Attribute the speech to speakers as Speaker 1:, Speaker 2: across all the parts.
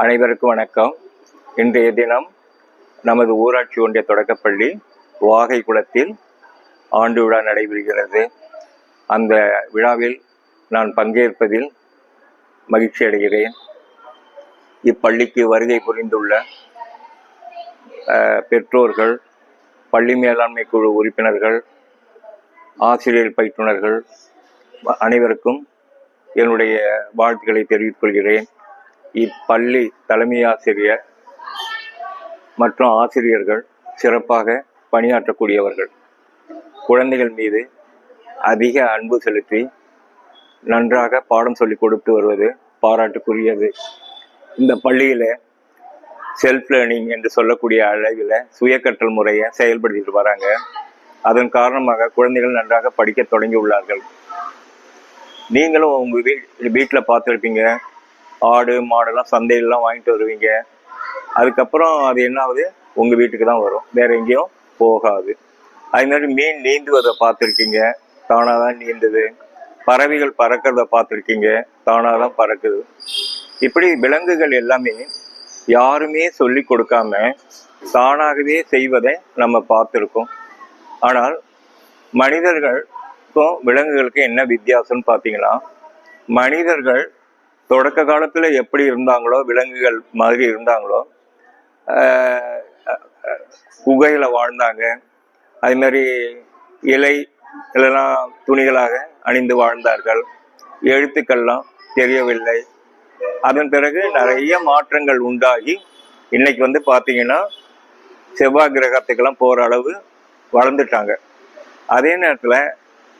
Speaker 1: அனைவருக்கும் வணக்கம். இன்றைய தினம் நமது ஊராட்சி ஒன்றிய தொடக்கப்பள்ளி வாகை குளத்தில் ஆண்டு விழா நடைபெறுகிறது. அந்த விழாவில் நான் பங்கேற்பதில் மகிழ்ச்சி அடைகிறேன். இப்பள்ளிக்கு வருகை புரிந்துள்ள பெற்றோர்கள் பள்ளி மேலாண்மை குழு உறுப்பினர்கள் ஆசிரியர் பயிற்றுனர்கள் அனைவருக்கும் என்னுடைய வாழ்த்துக்களை தெரிவித்துக் கொள்கிறேன். இப்பள்ளி தலைமை ஆசிரியர் மற்றும் ஆசிரியர்கள் சிறப்பாக பணியாற்றக்கூடியவர்கள். குழந்தைகள் மீது அதிக அன்பு செலுத்தி நன்றாக பாடம் சொல்லிக் கொடுத்து வருவது பாராட்டுக்குரியது. இந்த பள்ளியில செல்ஃப் லேர்னிங் என்று சொல்லக்கூடிய அளவில் சுய கற்றல் முறையை செயல்படுத்திட்டு வராங்க. அதன் காரணமாக குழந்தைகள் நன்றாக படிக்க தொடங்கி உள்ளார்கள். நீங்களும் உங்க வீ வீட்டில் பார்த்துருப்பீங்க. ஆடு மாடெல்லாம் சந்தையிலலாம் வாங்கிட்டு வருவீங்க. அதுக்கப்புறம் அது என்ன ஆகுது உங்கள் வீட்டுக்கு தான் வரும். வேற எங்கேயும் போகாது. அது மாதிரி மீன் நீந்துவதை பார்த்துருக்கீங்க. தானாக தான் நீந்துது. பறவைகள் பறக்கிறத பார்த்துருக்கீங்க. தானாக தான் பறக்குது. இப்படி விலங்குகள் எல்லாமே யாருமே சொல்லி கொடுக்காம தானாகவே செய்வதை நம்ம பார்த்துருக்கோம். ஆனால் மனிதர்களுக்கும் விலங்குகளுக்கும் என்ன வித்தியாசம்னு பார்த்தீங்கன்னா மனிதர்கள் தொடக்க காலத்தில் எப்படி இருந்தாங்களோ விலங்குகள் மாதிரி இருந்தாங்களோ குகையில் வாழ்ந்தாங்க. அது மாதிரி இலை இல்லைன்னா துணிகளாக அணிந்து வாழ்ந்தார்கள். எழுத்துக்கள்லாம் தெரியவில்லை. அதன் பிறகு நிறைய மாற்றங்கள் உண்டாகி இன்னைக்கு வந்து பார்த்தீங்கன்னா செவ்வாய் கிரகத்துக்கெல்லாம் போகிற அளவு வளர்ந்துட்டாங்க. அதே நேரத்தில்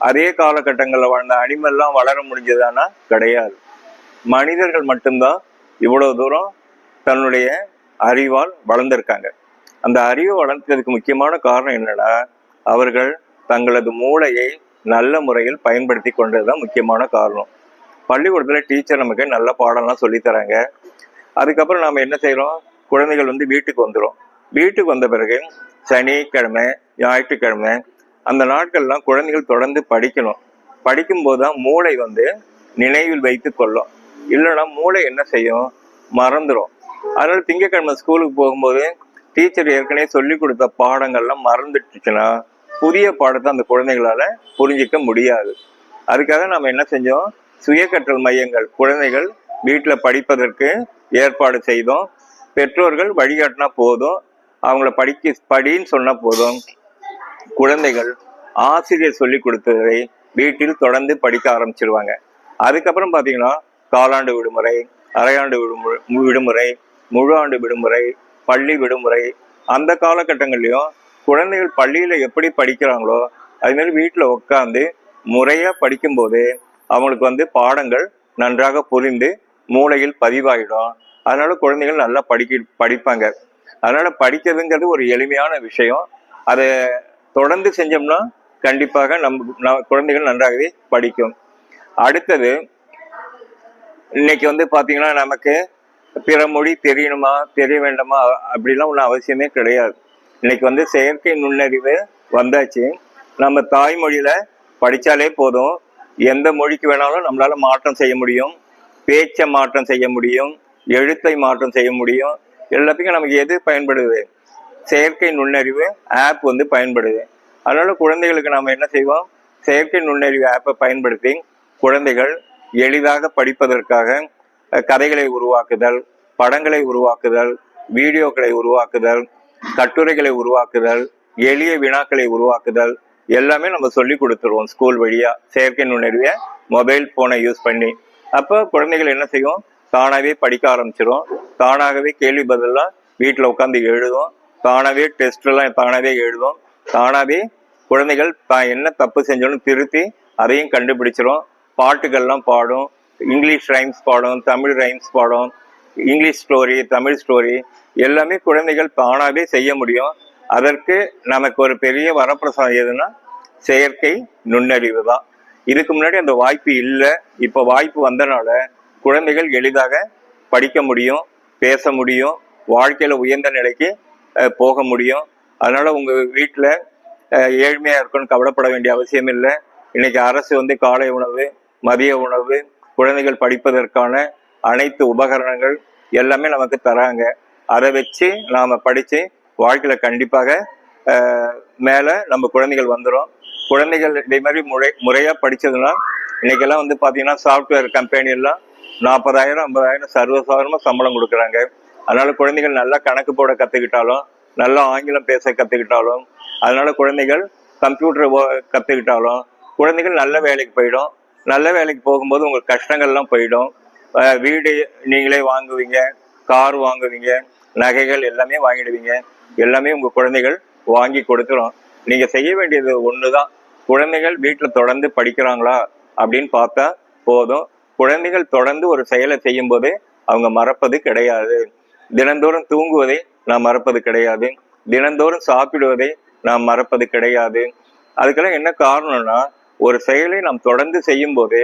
Speaker 1: அதே காலகட்டங்களில் வாழ்ந்த அனிமல்லாம் வளர முடிஞ்சதானா? கிடையாது. மனிதர்கள் மட்டும்தான் இவ்வளவு தூரம் தன்னுடைய அறிவால் வளர்ந்திருக்காங்க. அந்த அறிவை வளர்த்ததுக்கு முக்கியமான காரணம் என்னன்னா அவர்கள் தங்களது மூளையை நல்ல முறையில் பயன்படுத்தி கொண்டதுதான் முக்கியமான காரணம். பள்ளிக்கூடத்தில் டீச்சர் நமக்கு நல்ல பாடம்லாம் சொல்லித் தராங்க. அதுக்கப்புறம் நாம் என்ன செய்கிறோம் குழந்தைகள் வந்து வீட்டுக்கு வந்துடும் வீட்டுக்கு வந்த பிறகு சனிக்கிழமை ஞாயிற்றுக்கிழமை அந்த நாட்கள்லாம் குழந்தைகள் தொடர்ந்து படிக்கணும். படிக்கும்போது தான் மூளை வந்து நினைவில் வைத்து கொள்ளும். இல்லைன்னா மூளை என்ன செய்யும்? மறந்துடும் அதனால திங்கக்கிழமை ஸ்கூலுக்கு போகும்போது டீச்சர் ஏற்கனவே சொல்லி கொடுத்த பாடங்கள்லாம் மறந்துட்டுச்சுன்னா புதிய பாடத்தை அந்த குழந்தைகளால புரிஞ்சிக்க முடியாது. அதுக்காக நம்ம என்ன செஞ்சோம்? சுய கற்றல் மையங்கள் குழந்தைகள் வீட்டில் படிப்பதற்கு ஏற்பாடு செய்தோம். பெற்றோர்கள் வழிகாட்டினா போதும். அவங்கள படிக்க படின்னு சொன்னால் போதும். குழந்தைகள் ஆசிரியர் சொல்லி கொடுத்ததை வீட்டில் தொடர்ந்து படிக்க ஆரம்பிச்சிருவாங்க. அதுக்கப்புறம் பார்த்தீங்கன்னா காலாண்டு விடுமுறை அரையாண்டு விடுமுறை விடுமுறை முழு ஆண்டு விடுமுறை பள்ளி விடுமுறை. அந்த காலகட்டங்கள்லையும் குழந்தைகள் பள்ளியில் எப்படி படிக்கிறாங்களோ அதுமாரி வீட்டில் உட்காந்து முறையாக படிக்கும்போது அவங்களுக்கு வந்து பாடங்கள் நன்றாக புரிந்து மூளையில் பதிவாகிடும் அதனால குழந்தைகள் நல்லா படிக்க படிப்பாங்க. அதனால படிக்கிறதுங்கிறது ஒரு எளிமையான விஷயம். அதை தொடர்ந்து செஞ்சோம்னா கண்டிப்பாக நம் குழந்தைகள் நன்றாகவே படிக்கும். அடுத்தது இன்னைக்கு வந்து பார்த்தீங்கன்னா நமக்கு பிற மொழி தெரியணுமா தெரிய வேண்டாமா அப்படிலாம் ஒன்றும் அவசியமே கிடையாது. இன்னைக்கு வந்து செயற்கை நுண்ணறிவு வந்தாச்சு. நம்ம தாய்மொழியில் படித்தாலே போதும். எந்த மொழிக்கு வேணாலும் நம்மளால மாற்றம் செய்ய முடியும். பேச்சை மாற்றம் செய்ய முடியும். எழுத்தை மாற்றம் செய்ய முடியும். எல்லாத்துக்கும் நமக்கு எது பயன்படுது? செயற்கை நுண்ணறிவு ஆப் வந்து பயன்படுது. அதனால் குழந்தைகளுக்கு நாம் என்ன செய்வோம்? செயற்கை நுண்ணறிவு ஆப்பை பயன்படுத்தி குழந்தைகள் எளிதாக படிப்பதற்காக கதைகளை உருவாக்குதல் படங்களை உருவாக்குதல் வீடியோக்களை உருவாக்குதல் கட்டுரைகளை உருவாக்குதல் எளிய வினாக்களை உருவாக்குதல் எல்லாமே நம்ம சொல்லி கொடுத்துருவோம் ஸ்கூல் வழியா. செயற்கை நுண்ணறிவை மொபைல் போனை யூஸ் பண்ணி. அப்போ குழந்தைகள் என்ன செய்யும்? தானாகவே படிக்க ஆரம்பிச்சிடும் தானாகவே கேள்வி பதிலாம் வீட்டில் உட்காந்து எழுதும். தானாகவே டெஸ்ட்லாம் எல்லாம் தானாகவே எழுதும். தானாகவே குழந்தைகள் தான் என்ன தப்பு செஞ்சோன்னு திருத்தி அதையும் கண்டுபிடிச்சிரும். பாட்டுகள்லாம் பாடும் இங்கிலீஷ் ரைம்ஸ் பாடும் தமிழ் ரைம்ஸ் பாடும் இங்கிலீஷ் ஸ்டோரி தமிழ் ஸ்டோரி எல்லாமே குழந்தைகள் தானாகவே செய்ய முடியும். அதற்கு நமக்கு ஒரு பெரிய வரப்பிரசாதம் எதுன்னா செயற்கை நுண்ணறிவு தான். இதுக்கு முன்னாடி அந்த வாய்ப்பு இல்லை. இப்போ வாய்ப்பு வந்தனால குழந்தைகள் எளிதாக படிக்க முடியும் பேச முடியும் வாழ்க்கையில் உயர்ந்த நிலைக்கு போக முடியும். அதனால் உங்கள் வீட்டில் ஏழ்மையாக இருக்குன்னு கவலைப்பட வேண்டிய அவசியம் இல்லை. இன்னைக்கு அரசு வந்து காலை உணவு மதிய உணவு குழந்தைகள் படிப்பதற்கான அனைத்து உபகரணங்கள் எல்லாமே நமக்கு தராங்க. அதை வச்சு நாம் படித்து வாழ்க்கையில் கண்டிப்பாக மேலே நம்ம குழந்தைகள் வந்துடும் குழந்தைகள் இதே மாதிரி முறை முறையாக படித்ததுன்னா இன்னைக்கெல்லாம் வந்து பார்த்தீங்கன்னா சாஃப்ட்வேர் கம்பெனிலாம் நாற்பதாயிரம் ஐம்பதாயிரம் சர்வசாதாரணமாக சம்பளம் கொடுக்குறாங்க. அதனால் குழந்தைகள் நல்லா கணக்கு போட கற்றுக்கிட்டாலும் நல்லா ஆங்கிலம் பேச கற்றுக்கிட்டாலும் அதனால் குழந்தைகள் கம்ப்யூட்டர் கற்றுக்கிட்டாலும் குழந்தைகள் நல்ல வேலைக்கு போயிடும். நல்ல வேலைக்கு போகும்போது உங்களுக்கு கஷ்டங்கள்லாம் போயிடும். வீடு நீங்களே வாங்குவீங்க கார் வாங்குவீங்க நகைகள் எல்லாமே வாங்கிடுவீங்க. எல்லாமே உங்கள் குழந்தைகள் வாங்கி கொடுத்துரும். நீங்கள் செய்ய வேண்டியது ஒன்று தான் குழந்தைகள் வீட்டில் தொடர்ந்து படிக்கிறாங்களா அப்படின்னு பார்த்தா போதும். குழந்தைகள் தொடர்ந்து ஒரு செயலை செய்யும் போது அவங்க மறப்பது கிடையாது. தினந்தோறும் தூங்குவதை நாம் மறப்பது கிடையாது. தினந்தோறும் சாப்பிடுவதை நாம் மறப்பது கிடையாது. அதுக்கெல்லாம் என்ன காரணம்னா ஒரு செயலை நாம் தொடர்ந்து செய்யும் போது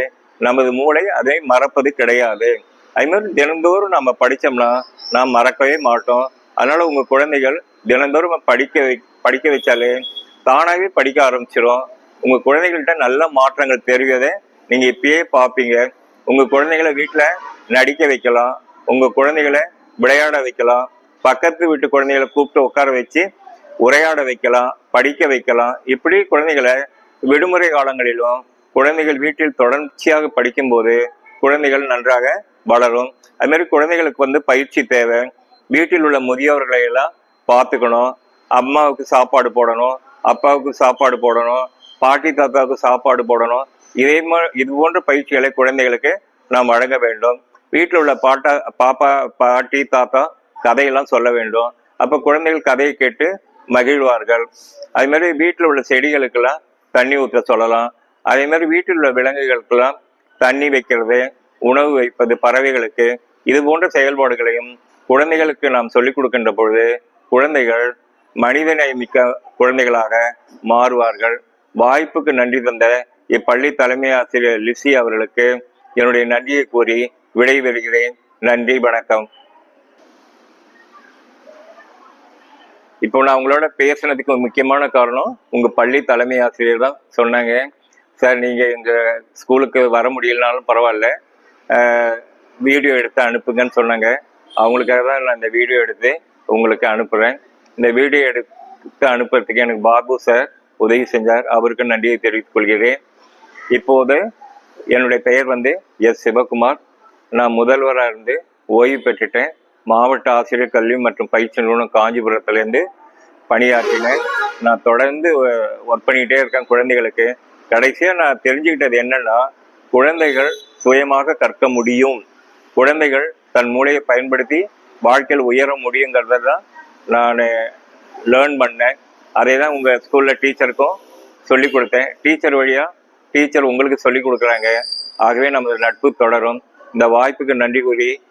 Speaker 1: நமது மூளை அதை மறப்பது கிடையாது. அதுமாதிரி தினந்தோறும் நம்ம படித்தோம்னா நாம் மறக்கவே மாட்டோம். அதனால உங்க குழந்தைகள் தினந்தோறும் படிக்க வை படிக்க வச்சாலே தானாகவே படிக்க ஆரம்பிச்சிடும் உங்க குழந்தைகள்கிட்ட நல்ல மாற்றங்கள் தெரிவதை நீங்க இப்பயே பார்ப்பீங்க உங்க குழந்தைகளை வீட்டில் நடிக்க வைக்கலாம். உங்க குழந்தைகளை விளையாட வைக்கலாம். பக்கத்து வீட்டு குழந்தைகளை கூப்பிட்டு உட்கார வச்சு உரையாட வைக்கலாம் படிக்க வைக்கலாம். இப்படி குழந்தைகளை விடுமுறை காலங்களிலும் குழந்தைகள் வீட்டில் தொடர்ச்சியாக படிக்கும்போது குழந்தைகள் நன்றாக வளரும். அது மாதிரி குழந்தைகளுக்கு வந்து பயிற்சி தேவை. வீட்டில் உள்ள முதியவர்களை எல்லாம் பார்த்துக்கணும். அம்மாவுக்கு சாப்பாடு போடணும் அப்பாவுக்கு சாப்பாடு போடணும் பாட்டி தாத்தாவுக்கு சாப்பாடு போடணும். இதே மாதிரி இது போன்ற பயிற்சிகளை குழந்தைகளுக்கு நாம் வழங்க வேண்டும். வீட்டில் உள்ள பாட்டா பாப்பா பாட்டி தாத்தா கதையெல்லாம் சொல்ல வேண்டும். அப்போ குழந்தைகள் கதையை கேட்டு மகிழ்வார்கள். அதே மாதிரி வீட்டில் உள்ள செடிகளுக்கெல்லாம் தண்ணி ஊற்ற சொல்லலாம். அதே மாதிரி வீட்டில் உள்ள விலங்குகளுக்கெல்லாம் தண்ணி வைக்கிறது உணவு வைப்பது பறவைகளுக்கு இது போன்ற செயல்பாடுகளையும் குழந்தைகளுக்கு நாம் சொல்லிக் கொடுக்கின்ற பொழுது குழந்தைகள் மனிதனை மிக்க குழந்தைகளாக மாறுவார்கள். வாய்ப்புக்கு நன்றி தந்த இப்பள்ளி தலைமை ஆசிரியர் லிசி அவர்களுக்கு என்னுடைய நன்றியை கூறி விடைபெறுகிறேன். நன்றி வணக்கம். இப்போ நான் உங்களோட பேசுனதுக்கு ஒரு முக்கியமான காரணம் உங்க பள்ளி தலைமை ஆசிரியர் தான் சொன்னாங்க. சார் நீங்க எங்கள் ஸ்கூலுக்கு வர முடியலனாலும் பரவாயில்ல. வீடியோ எடுத்து அனுப்புங்கன்னு சொன்னாங்க. அவங்களுக்காக தான் நான் இந்த வீடியோ எடுத்து உங்களுக்கு அனுப்புறேன். இந்த வீடியோ எடுத்து அனுப்புறதுக்கு எனக்கு பாபு சார் உதவி செஞ்சார். அவருக்கு நன்றியை தெரிவித்துக் கொள்கிறேன். இப்போது என்னுடைய பெயர் வந்து எஸ். சிவகுமார். நான் முதல்வராக இருந்து ஓய்வு பெற்றுட்டேன். மாவட்ட ஆசிரியர் கல்வி மற்றும் பயிற்சி நிறுவனம் காஞ்சிபுரத்துலேருந்து பணியாற்றினேன். நான் தொடர்ந்து ஒர்க் பண்ணிக்கிட்டே இருக்கேன் குழந்தைகளுக்கு. கடைசியாக நான் தெரிஞ்சுக்கிட்டது என்னன்னா குழந்தைகள் சுயமாக கற்க முடியும். குழந்தைகள் தன் மூளையை பயன்படுத்தி வாழ்க்கையில் உயர முடியுங்கிறத தான் நான் லேர்ன் பண்ணேன். அதை தான் உங்கள் ஸ்கூலில் டீச்சருக்கும் சொல்லி கொடுத்தேன். டீச்சர் வழியாக டீச்சர் உங்களுக்கு சொல்லி கொடுக்குறாங்க. ஆகவே நமது நட்பு தொடரும். இந்த வாய்ப்புக்கு நன்றி கூறி